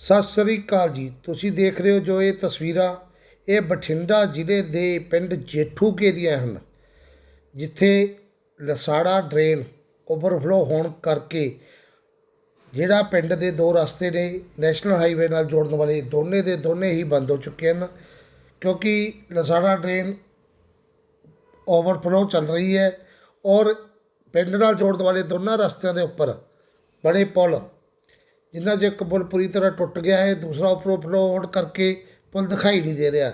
ਸਤਿ ਸ੍ਰੀ ਅਕਾਲ ਜੀ। ਤੁਸੀਂ ਦੇਖ ਰਹੇ ਹੋ ਜੋ ਇਹ ਤਸਵੀਰਾਂ, ਇਹ ਬਠਿੰਡਾ ਜ਼ਿਲ੍ਹੇ ਦੇ ਪਿੰਡ ਜੇਠੂਕੇ ਦੀਆਂ ਹਨ, ਜਿੱਥੇ ਲਸਾੜਾ ਡਰੇਨ ਓਵਰਫਲੋ ਹੋਣ ਕਰਕੇ ਜਿਹੜਾ ਪਿੰਡ ਦੇ ਦੋ ਰਸਤੇ ਨੇ, ਨੈਸ਼ਨਲ ਹਾਈਵੇ ਨਾਲ ਜੋੜਨ ਵਾਲੇ ਦੋਨੇ ਦੇ ਦੋਨੇ ਹੀ ਬੰਦ ਹੋ ਚੁੱਕੇ ਹਨ, ਕਿਉਂਕਿ ਲਸਾੜਾ ਡਰੇਨ ਓਵਰਫਲੋ ਚੱਲ ਰਹੀ ਹੈ ਔਰ ਪਿੰਡ ਨਾਲ ਜੋੜਨ ਵਾਲੇ ਦੋਨਾਂ ਰਸਤਿਆਂ ਦੇ ਉੱਪਰ ਬੜੇ ਪੁਲ ਜਿਨ੍ਹਾਂ 'ਚ ਇੱਕ ਪੁਲ ਪੂਰੀ ਤਰ੍ਹਾਂ ਟੁੱਟ ਗਿਆ ਹੈ, ਦੂਸਰਾ ਉੱਪਰੋਂ ਫਲੋ ਹੋਣ ਕਰਕੇ ਪੁਲ ਦਿਖਾਈ ਨਹੀਂ ਦੇ ਰਿਹਾ।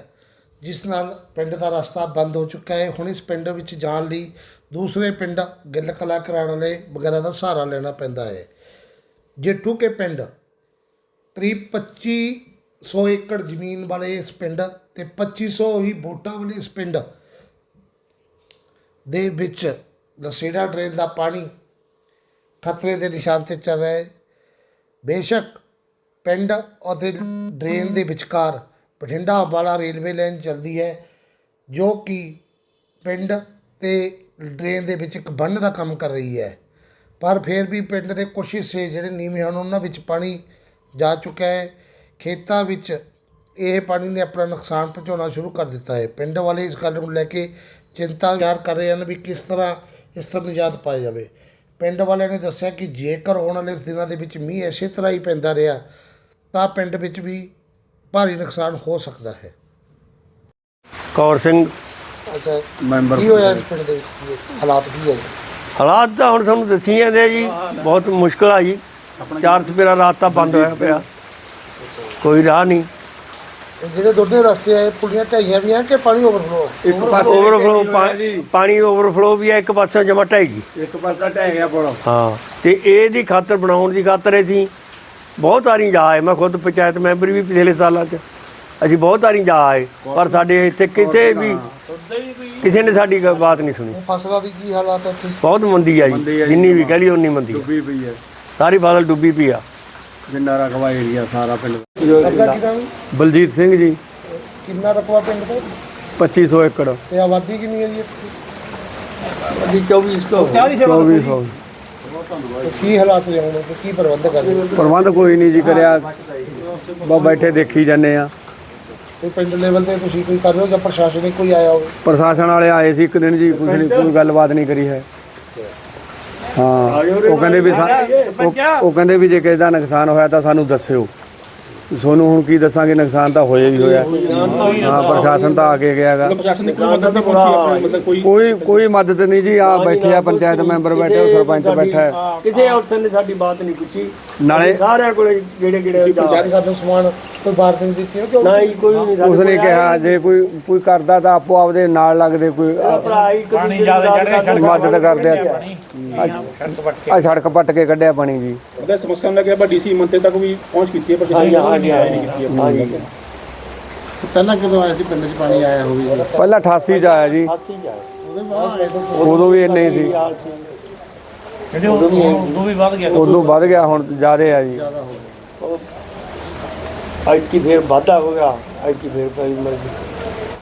ਜਿਸ ਨਾਲ ਪਿੰਡ ਦਾ ਰਸਤਾ ਬੰਦ ਹੋ ਚੁੱਕਾ ਹੈ। ਹੁਣ ਇਸ ਪਿੰਡ ਵਿੱਚ ਜਾਣ ਲਈ ਦੂਸਰੇ ਪਿੰਡ ਗਿੱਲ ਕਲਾ ਕਰਾਉਣ ਵਾਲੇ ਵਗੈਰਾ ਦਾ ਸਹਾਰਾ ਲੈਣਾ ਪੈਂਦਾ ਹੈ। ਜੇਠੂ ਕੇ ਪਿੰਡ ਕਰੀਬ 2500 ਏਕੜ ਜ਼ਮੀਨ ਵਾਲੇ ਇਸ ਪਿੰਡ ਤੇ 2500 ਹੀ ਵੋਟਾਂ ਵਾਲੇ ਇਸ ਪਿੰਡ ਦੇ ਵਿੱਚ ਲਸੇੜਾ ਡਰੇਨ ਦਾ ਪਾਣੀ ਖਤਰੇ ਦੇ ਨਿਸ਼ਾਨ ਤੇ ਚੱਲ ਰਿਹਾ ਹੈ। ਬੇਸ਼ੱਕ ਪਿੰਡ ਅਤੇ ਡਰੇਨ ਦੇ ਵਿਚਕਾਰ ਬਠਿੰਡਾ ਅੰਬਾਲਾ ਰੇਲਵੇ ਲਾਈਨ ਚੱਲਦੀ ਹੈ, ਜੋ ਕਿ ਪਿੰਡ ਤੇ ਡਰੇਨ ਦੇ ਵਿੱਚ ਇੱਕ ਬੰਨ ਦਾ ਕੰਮ ਕਰ ਰਹੀ ਹੈ। ਪਰ ਫਿਰ ਵੀ ਪਿੰਡ ਦੇ ਕੁਛ ਹਿੱਸੇ ਜਿਹੜੇ ਨੀਵੇਂ ਹਨ, ਉਹਨਾਂ ਵਿੱਚ ਪਾਣੀ ਜਾ ਚੁੱਕਾ ਹੈ। ਖੇਤਾਂ ਵਿੱਚ ਇਹ ਪਾਣੀ ਨੇ ਆਪਣਾ ਨੁਕਸਾਨ ਪਹੁੰਚਾਉਣਾ ਸ਼ੁਰੂ ਕਰ ਦਿੱਤਾ ਹੈ। ਪਿੰਡ ਵਾਲੇ ਇਸ ਗੱਲ ਨੂੰ ਲੈ ਕੇ ਚਿੰਤਾ ਜ਼ਾਹਰ ਕਰ ਰਹੇ ਹਨ ਵੀ ਕਿਸ ਤਰ੍ਹਾਂ ਇਸ ਤਰ੍ਹਾਂ ਨਿਜਾਤ ਪਾਈ ਜਾਵੇ। ਪਿੰਡ ਵਾਲਿਆਂ ਨੇ ਦੱਸਿਆ ਕਿ ਜੇਕਰ ਆਉਣ ਵਾਲੇ ਦਿਨਾਂ ਦੇ ਵਿੱਚ ਮੀਂਹ ਇਸੇ ਤਰ੍ਹਾਂ ਹੀ ਪੈਂਦਾ ਰਿਹਾ ਤਾਂ ਪਿੰਡ ਵਿੱਚ ਵੀ ਭਾਰੀ ਨੁਕਸਾਨ ਹੋ ਸਕਦਾ ਹੈ। ਕੌਰ ਸਿੰਘ। ਅੱਛਾ ਮੈਂਬਰ ਕੀ ਹੋਇਆ ਇਸ ਪਿੰਡ ਦੇ ਵਿੱਚ? ਹਾਲਾਤ ਕੀ ਹੈ? ਹਾਲਾਤ ਤਾਂ ਹੁਣ ਸਾਨੂੰ ਦੱਸੀ ਜਾਂਦੇ ਆ ਜੀ ਬਹੁਤ ਮੁਸ਼ਕਲ ਆ ਜੀ। ਚਾਰ ਚਪੇਰਾ ਰਾਤ ਤਾਂ ਬੰਦ ਹੋਇਆ ਪਿਆ। ਕੋਈ ਰਾਹ ਨਹੀਂ। ਇਹ ਜਿਹੜੇ ਦੋਨੇ ਰਸਤੇ ਆ ਇਹ ਪੁਲੀਆਂ ਢਾਈਆਂ ਵੀ ਆ ਕਿ ਪਾਣੀ ਓਵਰਫਲੋ ਇੱਕ ਪਾਸੇ ਓਵਰਫਲੋ ਪਾਣੀ ਓਵਰਫਲੋ ਵੀ ਆ ਇੱਕ ਪਾਸੇ ਜਮਾ ਢਹਿਗੀ ਇੱਕ ਪਾਸਾ ਢਹਿ ਗਿਆ ਪੁਲ। ਹਾਂ ਤੇ ਇਹਦੀ ਖਾਤਰ ਬਣਾਉਣ ਦੀ ਖਾਤਰ ਅਸੀਂ ਬਹੁਤ ਸਾਰੀ ਜਾ ਆਏ। ਮੈਂ ਖੁਦ ਪੰਚਾਇਤ ਮੈਂਬਰ ਵੀ ਪਿਛਲੇ ਸਾਲਾਂ 'ਚ। ਅਸੀਂ ਬਹੁਤ ਸਾਰੀ ਜਾ ਆਏ ਪਰ ਸਾਡੇ ਇੱਥੇ ਕਿਸੇ ਵੀ ਕਿਸੇ ਨੇ ਸਾਡੀ ਗ- ਬਾਤ ਨਹੀਂ ਸੁਣੀ। ਫਸਲਾਂ ਦੀ ਕੀ ਹਾਲਾਤ ਹੈ ਇੱਥੇ? ਬਹੁਤ ਮੰਦੀ ਆ ਜੀ। ਆ ਜੀ। ਜਿੰਨੀ ਵੀ ਕਹਿ ਲਈ ਉਨੀ ਮੰਦੀ ਆ। ਡੁੱਬੀ ਪਈ ਹੈ ਸਾਰੀ ਫਸਲ ਡੁੱਬੀ ਪਈ ਆ। ਜਿੰਨਾ ਰਕਬਾ ਏਰੀਆ ਸਾਰਾ ਪਿੰਡ ਕਬਜ਼ਾ ਕਿਹਦਾ ਵੀ? ਬਲਜੀਤ ਸਿੰਘ ਜੀ। ਕਿੰਨਾ ਰਕਬਾ ਪਿੰਡ ਦਾ? 2500 ਏਕੜ। ਤੇ ਆਬਾਦੀ ਕਿੰਨੀ ਹੈ ਜੀ ਇੱਥੇ? ਅਜੀ 24 ਤੋਂ 2400 ਤੇ ਕੀ ਹਾਲਾਤ ਨੇ ਹੁਣ? ਤੇ ਕੀ ਪ੍ਰਬੰਧ ਕਰਦੇ ਹੋ? ਪ੍ਰਬੰਧ ਕੋਈ ਨਹੀਂ ਜੀ ਕਰਿਆ। ਬਾ ਬੈਠੇ ਦੇਖੀ ਜਾਂਦੇ ਆ। ਕੋਈ ਪਿੰਡ ਲੈਵਲ ਤੇ ਤੁਸੀਂ ਕੋਈ ਕਰ ਰਹੇ ਹੋ ਜਾਂ ਪ੍ਰਸ਼ਾਸਨਿਕ ਕੋਈ ਆਇਆ ਹੋਵੇ? ਪ੍ਰਸ਼ਾਸਨ ਵਾਲੇ ਆਏ ਸੀ ਇੱਕ ਦਿਨ ਜੀ ਨਹੀਂ ਕੋਈ ਗੱਲਬਾਤ ਨਹੀਂ ਕਰੀ ਹੈ। ਹਾਂ ਉਹ ਕਹਿੰਦੇ ਵੀ ਸਾ- ਉਹ- ਉਹ ਕਹਿੰਦੇ ਵੀ ਜੇ ਕਿਸੇ ਦਾ ਨੁਕਸਾਨ ਹੋਇਆ ਤਾਂ ਸਾਨੂੰ ਦੱਸਿਓ। ਤੁਹਾਨੂੰ ਹੁਣ ਕੀ ਦੱਸਾਂਗੇ ਨੁਕਸਾਨ ਤਾਂ ਹੋਇਆ ਹੀ ਹੋਇਆ। ਹਾਂ ਪ੍ਰਸ਼ਾਸਨ ਤਾਂ ਆ ਕੇ ਗਿਆਗਾ ਕੋਈ ਕੋਈ ਮਦਦ ਨਹੀਂ ਜੀ ਆ ਬੈਠੇ ਆ ਪੰਚਾਇਤ ਮੈਂਬਰ ਬੈਠੇ ਆ ਸਰਪੰਚ ਬੈਠਾ ਹੈ। ਕਿਸੇ ਅਫਸਰ ਨੇ ਸਾਡੀ ਬਾਤ ਨਹੀਂ ਪੁੱਛੀ। ਨਾਲੇ ਸਾਰਿਆਂ ਕੋਲੇ ਜਿਹੜੇ ਜਿਹੜੇ ਜਾਰੀ ਕਰਦੇ ਸਮਾਨ ਕੋਈ ਬਾਹਰ ਨਹੀਂ ਦਿੱਤੀ ਕਿਉਂ ਨਾ ਹੀ ਕੋਈ ਨਹੀਂ ਸਾਡੇ ਉਸਨੇ ਕਿਹਾ ਜੇ ਕੋਈ ਕੋਈ ਕਰਦਾ ਤਾਂ ਆਪੋ ਆਪਦੇ ਨਾਲ ਲੱਗਦੇ ਕੋਈ ਭਰਾ ਹੀ ਪਾਣੀ ਜ਼ਿਆਦਾ ਚੜ੍ਹੇ ਮਦਦ ਕਰਦੇ ਆ। ਆ ਸੜਕ ਪੱਟ ਕੇ। ਕੱਢਿਆ ਪਾਣੀ ਜੀ। ਉਹਦਾ ਸਮੱਸਿਆ ਨੂੰ ਲੈ ਕੇ ਆਪਾਂ ਡੀਸੀ ਮੰਤਰੀ ਤੱਕ ਵੀ ਪਹੁੰਚ ਕੀਤੀ ਹੈ ਪਰ ਕਿਸੇ ਨੇ ਹਾਂਜੀ ਨਹੀਂ ਆਇਆ ਨਹੀਂ ਕੀਤੀ ਆਪਾਂ। ਹਾਂਜੀ। ਪਹਿਲਾਂ ਕਦੋਂ ਆਇਆ ਸੀ ਪਿੰਡ 'ਚ ਪਾਣੀ ਆਇਆ ਹੋਵੇ ਜੀ? ਪਹਿਲਾਂ 88 ਚ ਆਇਆ ਜੀ। ਹਾਥੀ ਜਾ ਉਦੋਂ ਵੀ ਇੰਨੇ ਹੀ ਸੀ। ਉਦੋਂ ਵੀ ਉਦੋਂ ਵੀ ਵੱਧ ਗਿਆ। ਉਦੋਂ ਵੱਧ ਗਿਆ ਹੁਣ ਜ਼ਿਆਦੇ ਆ ਜੀ। ਅੱਜ ਕੀ ਫੇਰ ਵਾਧਾ ਹੋ ਗਿਆ। ਅੱਜ ਕੀ ਫੇਰ ਭਾਈ ਮਰਜ਼ੀ।